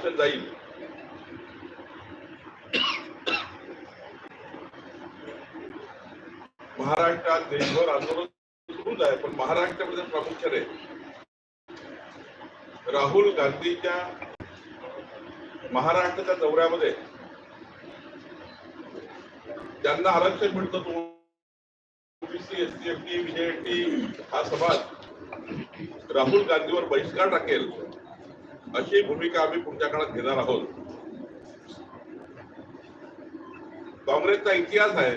आरक्षण जाईल. महाराष्ट्रात देशभर आंदोलन सुरूच आहे पण महाराष्ट्रामध्ये प्रामुख्याने राहुल गांधीच्या महाराष्ट्राच्या दौऱ्यामध्ये ज्यांना आरक्षण मिळतं तो OBC S T F T विजय हा समाज राहुल गांधीवर बहिष्कार टाकेल. अशी भूमिका आम्ही पुढच्या काळात घेणार आहोत. काँग्रेसचा इतिहास आहे.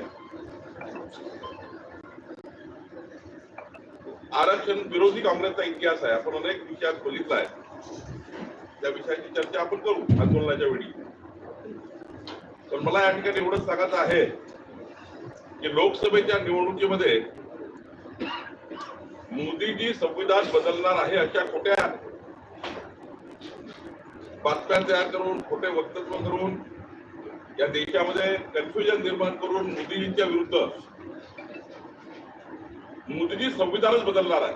आरक्षण विरोधी काँग्रेसचा इतिहास आहे. आपण अनेक विषयात बघितला आहे. त्या विषयाची चर्चा आपण करू आंदोलनाच्या वेळी. पण मला या ठिकाणी एवढंच सांगायचं आहे की लोकसभेच्या निवडणुकीमध्ये मोदीजी संविधान बदलणार आहे अशा खोट्या बातम्या तयार करून खोटे वक्तव्य करून या देशामध्ये कन्फ्युजन निर्माण करून मोदीजींच्या विरुद्ध. मोदीजी संविधानच बदलणार आहे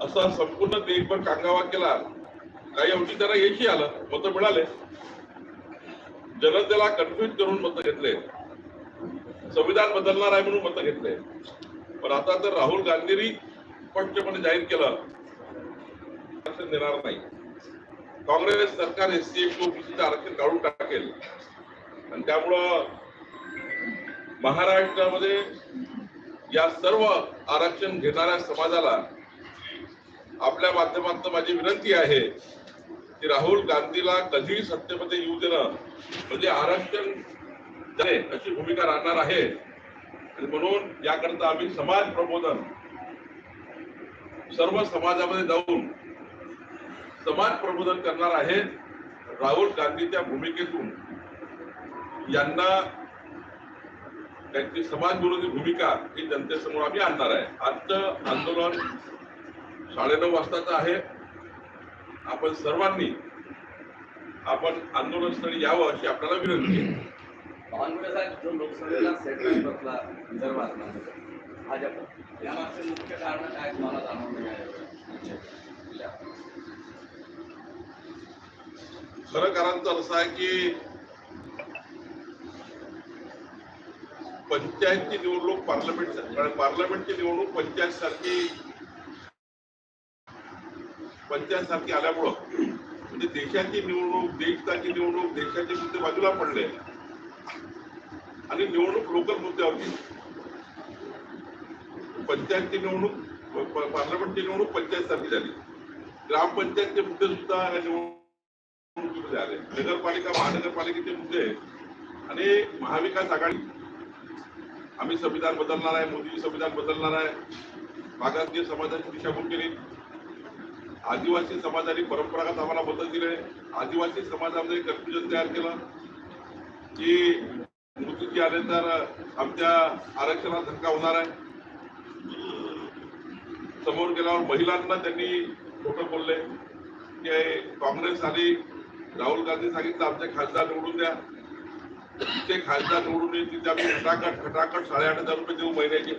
असा संपूर्ण देशभर कांगावा केला. काही अंशी त्यांना यशही आलं मत मिळाले. जनतेला कन्फ्युज करून मत घेतले. संविधान बदलणार आहे म्हणून मत घेतले. पण आता तर राहुल गांधींनी स्पष्टपणे जाहीर केलं. देणार नाही. काँग्रेस सरकार एससी एसटी ओबीसीचं आरक्षण काढून टाकेल. आणि त्यामुळं महाराष्ट्रामध्ये या सर्व आरक्षण घेणाऱ्या समाजाला आपल्या माध्यमातून माझी विनंती आहे की राहुल गांधीला कधीही सत्तेमध्ये येऊ देणं म्हणजे आरक्षण अशी भूमिका राहणार आहे. आणि म्हणून याकरता आम्ही समाज प्रबोधन सर्व समाजामध्ये जाऊन समाज प्रबोधन करणार आहे राहुल गांधीच्या भूमिकेतून. यांना त्यांची समाज विरोधी भूमिका ही जनतेसमोर आम्ही आणणार आहे. आजचं आंदोलन साडेनऊ वाजताचं आहे. आपण सर्वांनी आपण आंदोलनस्थळी यावं अशी आपल्याला विनंती आहे. जो लोकसभेला सेटमेंट बसला विदर्भात भाजप. यामागचे मुख्य कारण काय तुम्हाला जाणवलं खरं खरं तर असं आहे की पंचायतची निवडणूक पार्लमेंट पार्लमेंटची निवडणूक पंचायत सारखी पंचायत सारखी आल्यामुळं म्हणजे देशाची निवडणूक देशताची निवडणूक देशाचे मुद्दे बाजूला पडले आणि निवडणूक लोकल मुद्द्यावरती. पंचायतची निवडणूक पार्लमेंटची निवडणूक पंचायत सारखी झाली. ग्रामपंचायतचे मुद्दे सुद्धा या निवडणूक आले नगरपालिका महानगरपालिकेचे मुद्दे आणि महाविकास आघाडी आम्ही संविधान बदलणार आहे मोदी संविधान बदलणार आहे. मागासवर्गीय समाजाची दिशाभूल केली. आदिवासी समाजाने परंपरागत आम्हाला बदल दिले. आदिवासी समाजामध्ये कन्फ्युजन तयार केलं. की मृत्यूची आले तर आमच्या आरक्षणाला धक्का होणार आहे. समोर गेल्यावर महिलांना त्यांनी खोटं बोलले. की काँग्रेस आली राहुल गांधी सांगितलं आमचे खासदार निवडून द्या. ते खासदार निवडून येईल तिथे आम्ही खटाखट खटाखट साडेआठ हजार रुपये देऊ महिन्याचे.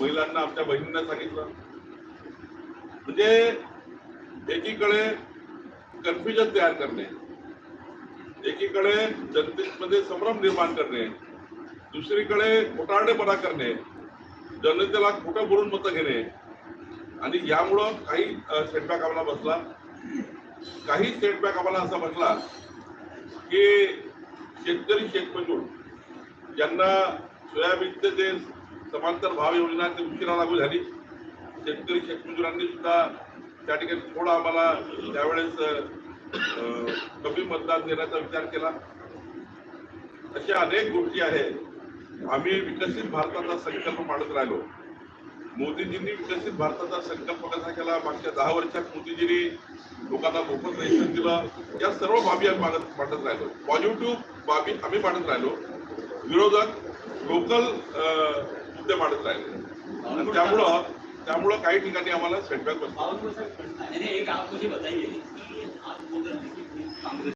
महिलांना आमच्या बहिणींना सांगितलं. म्हणजे एकीकडे कन्फ्युजन तयार करणे एकीकडे जनतेमध्ये संभ्रम निर्माण करणे दुसरीकडे खोटारडेपणा करणे जनतेला खोटं बोलून मतं घेणे. आणि यामुळं काही सेटबॅक आम्हाला बसला. काही सेटबॅक आम्हाला असा म्हटला की शेतकरी शेतमजूर ज्यांना सोयाबीनचे जे समांतर भाव योजना ते उशिरा लागू झाली. शेतकरी शेतमजुरांनी सुद्धा त्या ठिकाणी थोडा आम्हाला त्यावेळेस अं, कमी मतदान देण्याचा विचार केला. अशा अनेक गोष्टी आहेत. आम्ही विकसित भारताचा संकल्प मांडत राहिलो. मोदीजींनी विकसित भारताचा संकल्प कसा केला? मागच्या दहा वर्षात मोदीजींनी लोकांना मोफत रेशन दिलं. या सर्व बाबी आम्ही मांडत मांडत राहिलो. पॉझिटिव्ह बाबी आम्ही मांडत राहिलो. विरोधक लोकल मुद्दे मांडत राहिले. त्यामुळं त्यामुळं काही ठिकाणी आम्हाला सेटबॅक बसला.